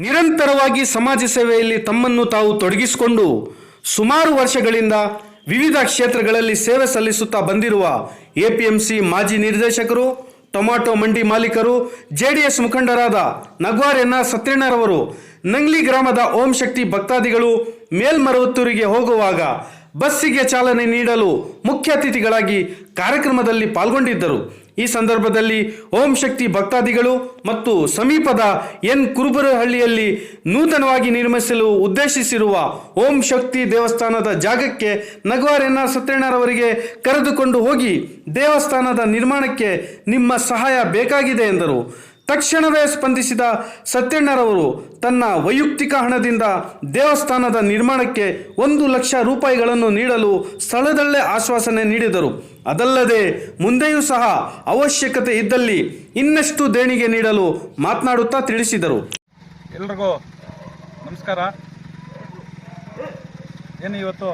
ನಿರಂತರವಾಗಿ ಸಮಾಜ ಸೇವೆಯಲ್ಲಿ ತಮ್ಮನ್ನು ತಾವು ತೊಡಗಿಸಿಕೊಂಡು ಸುಮಾರು ವರ್ಷಗಳಿಂದ ವಿವಿಧ ಕ್ಷೇತ್ರಗಳಲ್ಲಿ ಸೇವೆ ಸಲ್ಲಿಸುತ್ತಾ ಬಂದಿರುವ ಎಪಿಎಂಸಿ ಮಾಜಿ ನಿರ್ದೇಶಕರು, ಟೊಮಾಟೊ ಮಂಡಿ ಮಾಲೀಕರು, ಜೆಡಿಎಸ್ ಮುಖಂಡರಾದ ನಗ್ವಾರ್ ಮುಖಂಡರಾದ ಆರ್ ಸತ್ಯಣ್ಣರವರು ನಂಗ್ಲಿ ಗ್ರಾಮದ ಓಂ ಶಕ್ತಿ ಭಕ್ತಾದಿಗಳು ಮೇಲ್ಮರವತ್ತೂರಿಗೆ ಹೋಗುವಾಗ ಬಸ್ಸಿಗೆ ಚಾಲನೆ ನೀಡಲು ಮುಖ್ಯ ಅತಿಥಿಗಳಾಗಿ ಕಾರ್ಯಕ್ರಮದಲ್ಲಿ ಪಾಲ್ಗೊಂಡಿದ್ದರು. ಈ ಸಂದರ್ಭದಲ್ಲಿ ಓಂ ಶಕ್ತಿ ಭಕ್ತಾದಿಗಳು ಮತ್ತು ಸಮೀಪದ ಎನ್ ಕುರುಬರಹಳ್ಳಿಯಲ್ಲಿ ನೂತನವಾಗಿ ನಿರ್ಮಿಸಲು ಉದ್ದೇಶಿಸಿರುವ ಓಂ ಶಕ್ತಿ ದೇವಸ್ಥಾನದ ಜಾಗಕ್ಕೆ ನಗವಾರ್ ಎನ್ ಆರ್ ಕರೆದುಕೊಂಡು ಹೋಗಿ ದೇವಸ್ಥಾನದ ನಿರ್ಮಾಣಕ್ಕೆ ನಿಮ್ಮ ಸಹಾಯ ಬೇಕಾಗಿದೆ ಎಂದರು. ತಕ್ಷಣವೇ ಸ್ಪಂದಿಸಿದ ಸತ್ಯಣ್ಣರವರು ತನ್ನ ವೈಯಕ್ತಿಕ ಹಣದಿಂದ ದೇವಸ್ಥಾನದ ನಿರ್ಮಾಣಕ್ಕೆ ಒಂದು ಲಕ್ಷ ರೂಪಾಯಿಗಳನ್ನು ನೀಡಲು ಸ್ಥಳದಲ್ಲೇ ಆಶ್ವಾಸನೆ ನೀಡಿದರು. ಅದಲ್ಲದೆ ಮುಂದೆಯೂ ಸಹ ಅವಶ್ಯಕತೆ ಇದ್ದಲ್ಲಿ ಇನ್ನಷ್ಟು ದೇಣಿಗೆ ನೀಡಲು ಮಾತನಾಡುತ್ತಾ ತಿಳಿಸಿದರು. ಎಲ್ರಿಗೂ ನಮಸ್ಕಾರ. ಏನು ಇವತ್ತು?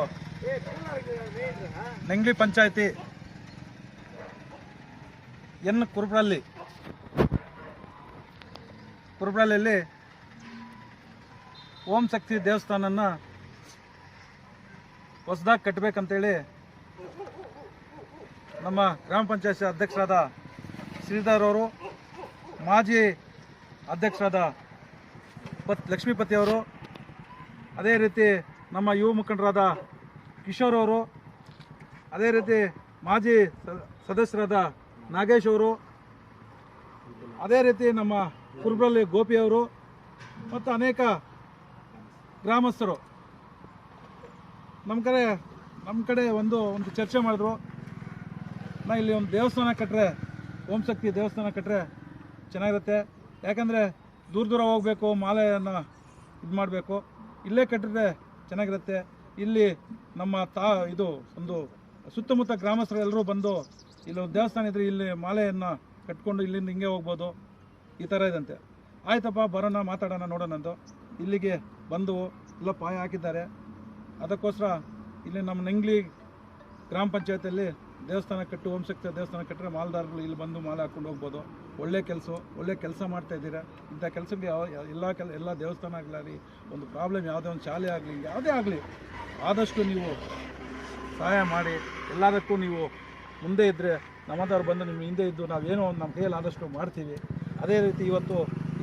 ನಂಗ್ಲಿ ಪಂಚಾಯತಿ ಎನ್ ಕುರುಬ್ರಳ್ಳಿ ಕುರುಬ್ರಳ್ಳಿಯಲ್ಲಿ ಓಂ ಶಕ್ತಿ ದೇವಸ್ಥಾನನ ಹೊಸದಾಗಿ ಕಟ್ಟಬೇಕಂತೇಳಿ ನಮ್ಮ ಗ್ರಾಮ ಪಂಚಾಯತ್ ಅಧ್ಯಕ್ಷರಾದ ಶ್ರೀಧರ್ ಅವರು, ಮಾಜಿ ಅಧ್ಯಕ್ಷರಾದ ಪತ್ ಲಕ್ಷ್ಮೀಪತಿ ಅವರು, ಅದೇ ರೀತಿ ನಮ್ಮ ಯುವ ಮುಖಂಡರಾದ ಕಿಶೋರ್ ಅವರು, ಅದೇ ರೀತಿ ಮಾಜಿ ಸದಸ್ಯರಾದ ನಾಗೇಶ್ ಅವರು, ಅದೇ ರೀತಿ ನಮ್ಮ ಕುರುಬ್ರಳ್ಳಿ ಗೋಪಿಯವರು ಮತ್ತು ಅನೇಕ ಗ್ರಾಮಸ್ಥರು. ನಮ್ಮ ಕಡೆ ನಮ್ಮ ಕಡೆ ಒಂದು ಒಂದು ಚರ್ಚೆ ಮಾಡಿದ್ರು. ನಾ ಇಲ್ಲಿ ಒಂದು ದೇವಸ್ಥಾನ ಕಟ್ಟರೆ ಓಂ ಶಕ್ತಿ ದೇವಸ್ಥಾನ ಕಟ್ಟರೆ ಚೆನ್ನಾಗಿರುತ್ತೆ. ಯಾಕಂದರೆ ದೂರ ದೂರ ಹೋಗಬೇಕು, ಮಾಲೆಯನ್ನು ಇದು ಮಾಡಬೇಕು. ಇಲ್ಲೇ ಕಟ್ಟಿದ್ರೆ ಚೆನ್ನಾಗಿರುತ್ತೆ. ಇಲ್ಲಿ ನಮ್ಮ ತಾ, ಇದು ಒಂದು ಸುತ್ತಮುತ್ತ ಗ್ರಾಮಸ್ಥರು ಎಲ್ಲರೂ ಬಂದು ಇಲ್ಲಿ ಒಂದು ದೇವಸ್ಥಾನ ಇದ್ದರೆ ಇಲ್ಲಿ ಮಾಲೆಯನ್ನು ಕಟ್ಕೊಂಡು ಇಲ್ಲಿಂದ ಹಿಂಗೆ ಹೋಗ್ಬೋದು. ಈ ಥರ ಇದಂತೆ. ಆಯ್ತಪ್ಪ, ಬರೋಣ, ಮಾತಾಡೋಣ, ನೋಡೋಣ ಅಂತ. ಇಲ್ಲಿಗೆ ಬಂದು ಎಲ್ಲ ಪಾಯ ಹಾಕಿದ್ದಾರೆ. ಅದಕ್ಕೋಸ್ಕರ ಇಲ್ಲಿ ನಮ್ಮ ನೆಂಗ್ಲಿ ಗ್ರಾಮ ಪಂಚಾಯತಿಯಲ್ಲಿ ದೇವಸ್ಥಾನ ಕಟ್ಟು, ಓಂ ದೇವಸ್ಥಾನ ಕಟ್ಟರೆ ಮಾಲ್ದಾರರು ಇಲ್ಲಿ ಬಂದು ಮಾಲೆ ಹಾಕ್ಕೊಂಡು ಹೋಗ್ಬೋದು. ಒಳ್ಳೆ ಕೆಲಸ ಒಳ್ಳೆ ಕೆಲಸ ಮಾಡ್ತಾ ಇದ್ದೀರಾ? ಇಂಥ ಕೆಲಸಕ್ಕೆ ಎಲ್ಲ ಕೆಲ, ಎಲ್ಲ ದೇವಸ್ಥಾನ ಆಗಲಿ ಒಂದು ಪ್ರಾಬ್ಲಮ್ ಯಾವುದೇ ಒಂದು ಶಾಲೆ ಆಗಲಿ ಯಾವುದೇ ಆಗಲಿ, ಆದಷ್ಟು ನೀವು ಸಹಾಯ ಮಾಡಿ. ಎಲ್ಲದಕ್ಕೂ ನೀವು ಮುಂದೆ ಇದ್ದರೆ ನಮ್ಮದವ್ರು ಬಂದು ನಿಮ್ಮ ಹಿಂದೆ ಇದ್ದು ನಾವೇನೋ ಒಂದು ನಮ್ಮ ಕೈಯಲ್ಲಿ ಆದಷ್ಟು ಮಾಡ್ತೀವಿ. ಅದೇ ರೀತಿ ಇವತ್ತು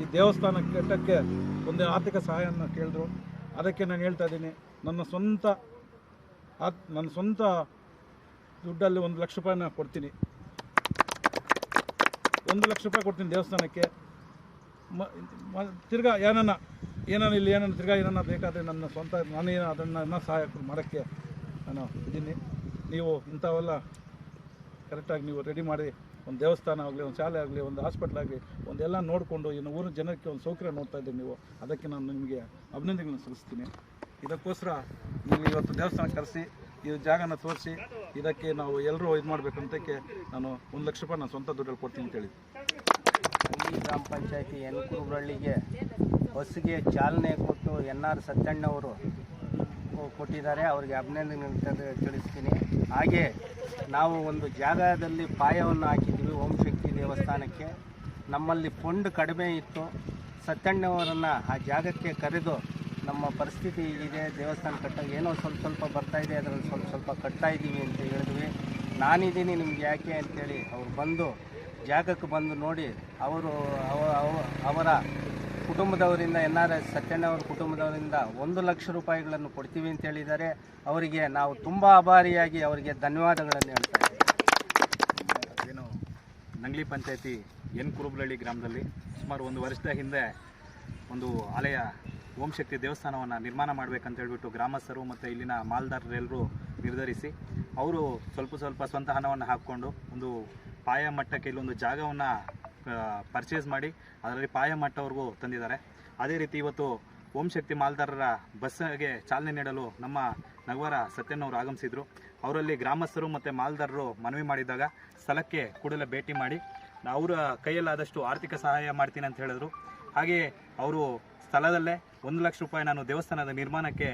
ಈ ದೇವಸ್ಥಾನ ಕಟ್ಟಕ್ಕೆ ಒಂದು ಆರ್ಥಿಕ ಸಹಾಯವನ್ನು ಕೇಳಿದ್ರು. ಅದಕ್ಕೆ ನಾನು ಹೇಳ್ತಾ ಇದ್ದೀನಿ, ನನ್ನ ಸ್ವಂತ ನನ್ನ ಸ್ವಂತ ದುಡ್ಡಲ್ಲಿ ಒಂದು ಲಕ್ಷ ರೂಪಾಯಿನ ಕೊಡ್ತೀನಿ. ಒಂದು ಲಕ್ಷ ರೂಪಾಯಿ ಕೊಡ್ತೀನಿ ದೇವಸ್ಥಾನಕ್ಕೆ. ಮ, ಮ- ತಿರ್ಗಾ ಏನನ್ನ ಏನಾನ ಇಲ್ಲಿ ಏನನ್ನ, ತಿರ್ಗಾ ಏನನ್ನ ಬೇಕಾದರೆ ನನ್ನ ಸ್ವಂತ ನಾನೇನು ಅದನ್ನು ಸಹಾಯ ಮಾಡೋಕ್ಕೆ ನಾನು ಇದ್ದೀನಿ. ನೀವು ಇಂಥವೆಲ್ಲ ಕರೆಕ್ಟಾಗಿ ನೀವು ರೆಡಿ ಮಾಡಿ ಒಂದು ದೇವಸ್ಥಾನ ಆಗಲಿ, ಒಂದು ಶಾಲೆ ಆಗಲಿ, ಒಂದು ಹಾಸ್ಪಿಟ್ಲ್ ಆಗಲಿ, ಒಂದೆಲ್ಲ ನೋಡಿಕೊಂಡು ಇನ್ನು ಊರಿನ ಜನಕ್ಕೆ ಒಂದು ಸೌಕರ್ಯ ನೋಡ್ತಾ ಇದ್ದೀರಿ ನೀವು. ಅದಕ್ಕೆ ನಾನು ನಿಮಗೆ ಅಭಿನಂದನೆಗಳನ್ನು ಸಲ್ಲಿಸ್ತೀನಿ. ಇದಕ್ಕೋಸ್ಕರ ನೀವು ಇವತ್ತು ದೇವಸ್ಥಾನ ಕರೆಸಿ, ಈ ಜಾಗನ ತೋರಿಸಿ, ಇದಕ್ಕೆ ನಾವು ಎಲ್ಲರೂ ಇದು ಮಾಡಬೇಕಂತಕ್ಕೆ ನಾನು ಒಂದು ಲಕ್ಷ ರೂಪಾಯಿ ನಾನು ಸ್ವಂತ ದುಡ್ಡಲ್ಲಿ ಕೊಡ್ತೀನಿ ಅಂತ ಹೇಳಿದ್ದೆ ಈ ಗ್ರಾಮ ಪಂಚಾಯತಿ ಎನ್ ಕುರುಬ್ರಳ್ಳಿಗೆ ಬಸ್ಸಿಗೆ ಚಾಲನೆ ಕೊಟ್ಟು ಎನ್ ಆರ್ ಸತ್ಯಣ್ಣವರು ಕೊಟ್ಟಿದ್ದಾರೆ. ಅವರಿಗೆ ಅಭಿನಂದನೆ ತಿಳಿಸ್ತೀನಿ. ಹಾಗೆ ನಾವು ಒಂದು ಜಾಗದಲ್ಲಿ ಪಾಯವನ್ನು ಹಾಕಿದ್ದೀವಿ, ಓಂ ಶಕ್ತಿ ದೇವಸ್ಥಾನಕ್ಕೆ. ನಮ್ಮಲ್ಲಿ ಫಂಡ್ ಕಡಿಮೆ ಇತ್ತು. ಸತ್ಯಣ್ಣವರನ್ನು ಆ ಜಾಗಕ್ಕೆ ಕರೆದು ನಮ್ಮ ಪರಿಸ್ಥಿತಿ ಇದೆ ದೇವಸ್ಥಾನ ಕಟ್ಟಾಗ ಏನೋ ಸ್ವಲ್ಪ ಸ್ವಲ್ಪ ಬರ್ತಾ ಇದೆ, ಅದರಲ್ಲಿ ಸ್ವಲ್ಪ ಸ್ವಲ್ಪ ಕಟ್ತಾ ಇದ್ದೀವಿ ಅಂತ ಹೇಳಿದ್ವಿ. ನಾನಿದ್ದೀನಿ ನಿಮ್ಗೆ ಯಾಕೆ ಅಂತೇಳಿ ಅವ್ರು ಬಂದು ಜಾಗಕ್ಕೆ ಬಂದು ನೋಡಿ, ಅವರು ಅವ- ಅವ- ಅವರ ಕುಟುಂಬದವರಿಂದ ಎನ್ ಆರ್ ಎಸ್ ಕುಟುಂಬದವರಿಂದ ಒಂದು ಲಕ್ಷ ರೂಪಾಯಿಗಳನ್ನು ಕೊಡ್ತೀವಿ ಅಂತ ಹೇಳಿದ್ದಾರೆ. ಅವರಿಗೆ ನಾವು ತುಂಬ ಆಭಾರಿಯಾಗಿ ಅವರಿಗೆ ಧನ್ಯವಾದಗಳನ್ನು ಹೇಳ್ತಾ ಇದ್ದೀವಿ. ಏನು ನಂಗ್ಲಿ ಪಂಚಾಯತಿ ಎನ್ ಕುರುಬಲಹಳ್ಳಿ ಗ್ರಾಮದಲ್ಲಿ ಸುಮಾರು ಒಂದು ವರ್ಷದ ಹಿಂದೆ ಒಂದು ಆಲಯ ಓಂ ಶಕ್ತಿ ದೇವಸ್ಥಾನವನ್ನು ನಿರ್ಮಾಣ ಮಾಡಬೇಕಂತ ಹೇಳ್ಬಿಟ್ಟು ಗ್ರಾಮಸ್ಥರು ಮತ್ತು ಇಲ್ಲಿನ ಮಾಲ್ದಾರರೆಲ್ಲರೂ ನಿರ್ಧರಿಸಿ ಅವರು ಸ್ವಲ್ಪ ಸ್ವಲ್ಪ ಸ್ವಂತ ಹಣವನ್ನು ಹಾಕ್ಕೊಂಡು ಒಂದು ಪಾಯ ಮಟ್ಟಕ್ಕೆ ಇಲ್ಲೊಂದು ಜಾಗವನ್ನು ಪರ್ಚೇಸ್ ಮಾಡಿ ಅದರಲ್ಲಿ ಪಾಯ ಮಟ್ಟವರೆಗೂ ತಂದಿದ್ದಾರೆ. ಅದೇ ರೀತಿ ಇವತ್ತು ಓಂ ಶಕ್ತಿ ಮಾಲ್ದಾರರ ಬಸ್ಸಿಗೆ ಚಾಲನೆ ನೀಡಲು ನಮ್ಮ ನಗವರ ಸತ್ಯನವರು ಆಗಮಿಸಿದರು. ಅವರಲ್ಲಿ ಗ್ರಾಮಸ್ಥರು ಮತ್ತು ಮಾಲ್ದಾರರು ಮನವಿ ಮಾಡಿದಾಗ ಸ್ಥಳಕ್ಕೆ ಕೂಡಲೇ ಭೇಟಿ ಮಾಡಿ ಅವರ ಕೈಯಲ್ಲಾದಷ್ಟು ಆರ್ಥಿಕ ಸಹಾಯ ಮಾಡ್ತೀನಿ ಅಂತ ಹೇಳಿದ್ರು. ಹಾಗೆಯೇ ಅವರು ಸ್ಥಳದಲ್ಲೇ ಒಂದು ಲಕ್ಷ ರೂಪಾಯಿ ನಾನು ದೇವಸ್ಥಾನದ ನಿರ್ಮಾಣಕ್ಕೆ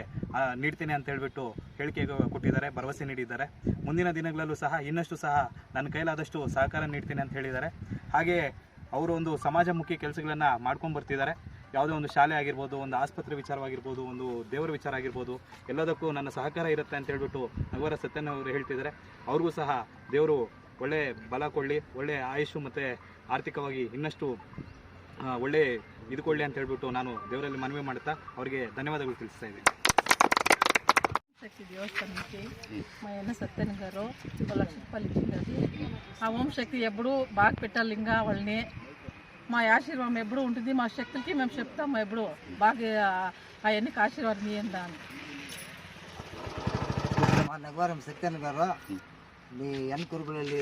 ನೀಡ್ತೀನಿ ಅಂತ ಹೇಳಿಬಿಟ್ಟು ಹೇಳಿಕೆ ಕೊಟ್ಟಿದ್ದಾರೆ, ಭರವಸೆ ನೀಡಿದ್ದಾರೆ. ಮುಂದಿನ ದಿನಗಳಲ್ಲೂ ಸಹ, ಇನ್ನಷ್ಟು ಸಹ ನನ್ನ ಕೈಲಾದಷ್ಟು ಸಹಕಾರ ನೀಡ್ತೀನಿ ಅಂತ ಹೇಳಿದ್ದಾರೆ. ಹಾಗೆಯೇ ಅವರು ಒಂದು ಸಮಾಜಮುಖಿ ಕೆಲಸಗಳನ್ನು ಮಾಡ್ಕೊಂಡು ಬರ್ತಿದ್ದಾರೆ. ಯಾವುದೇ ಒಂದು ಶಾಲೆ ಆಗಿರ್ಬೋದು, ಒಂದು ಆಸ್ಪತ್ರೆ ವಿಚಾರವಾಗಿರ್ಬೋದು, ಒಂದು ದೇವರ ವಿಚಾರ ಆಗಿರ್ಬೋದು, ಎಲ್ಲದಕ್ಕೂ ನನ್ನ ಸಹಕಾರ ಇರುತ್ತೆ ಅಂತ ಹೇಳಿಬಿಟ್ಟು ನಗರ ಸತ್ಯನ ಅವರು ಹೇಳ್ತಿದ್ದಾರೆ. ಅವ್ರಿಗೂ ಸಹ ದೇವರು ಒಳ್ಳೆ ಬಲ ಕೊಡಲಿ, ಒಳ್ಳೆ ಆಯುಷು ಮತ್ತು ಆರ್ಥಿಕವಾಗಿ ಇನ್ನಷ್ಟು ಒಳ್ಳೆ ಇದುಕೊಳ್ಳಿ ಅಂತ ಹೇಳ್ಬಿಟ್ಟು ನಾನು ದೇವರಲ್ಲಿ ಮನವಿ ಮಾಡ್ತಾ ಅವರಿಗೆ ಧನ್ಯವಾದಗಳು ತಿಳಿಸ್ತಾ ಇದ್ದೀನಿ. ಶಕ್ತಿ దేవస్థానంకి మా ఆయన సత్యన్ గారు వాళ్ళ ఫలితం ఇచ్చింది ఆ ఓంశక్తి ఎప్పుడు బాగా పెట్టాలి ఇంకా వాళ్ళని మా ఆశీర్వాదం ఎప్పుడు ఉంటుంది మా శక్తికి మేము చెప్తాము ఎప్పుడు బాగా అవన్నీ ఆశీర్వాదం ఇయ్యందా అని మా నగవరం సత్యన్ గారు మీ ఎన్ కురుగులಲ್ಲಿ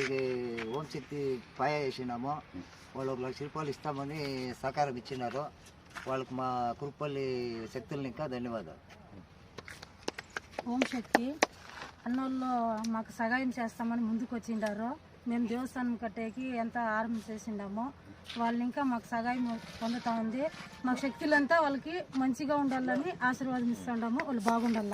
ఓం శక్తి పాయ వేసినాము వాళ్ళు ఒక లక్ష రూపాయలు ఇస్తామని సహకారం ఇచ్చినారు. వాళ్ళకి మా కురుపల్లి శక్తుల్ని ఇంకా ధన్యవాదాలు. ఓం శక్తి. అన్నోళ్ళు మాకు సహాయం చేస్తామని ముందుకు వచ్చిండారు. మేము దేవస్థానం కట్టేకి ఎంత ఆరంభం చేసిండామో వాళ్ళు ఇంకా మాకు సహాయం పొందుతా ఉంది. మా శక్తులంతా వాళ్ళకి మంచిగా ఉండాలని ఆశీర్వాదం ఇస్తుండము. వాళ్ళు బాగుండాల.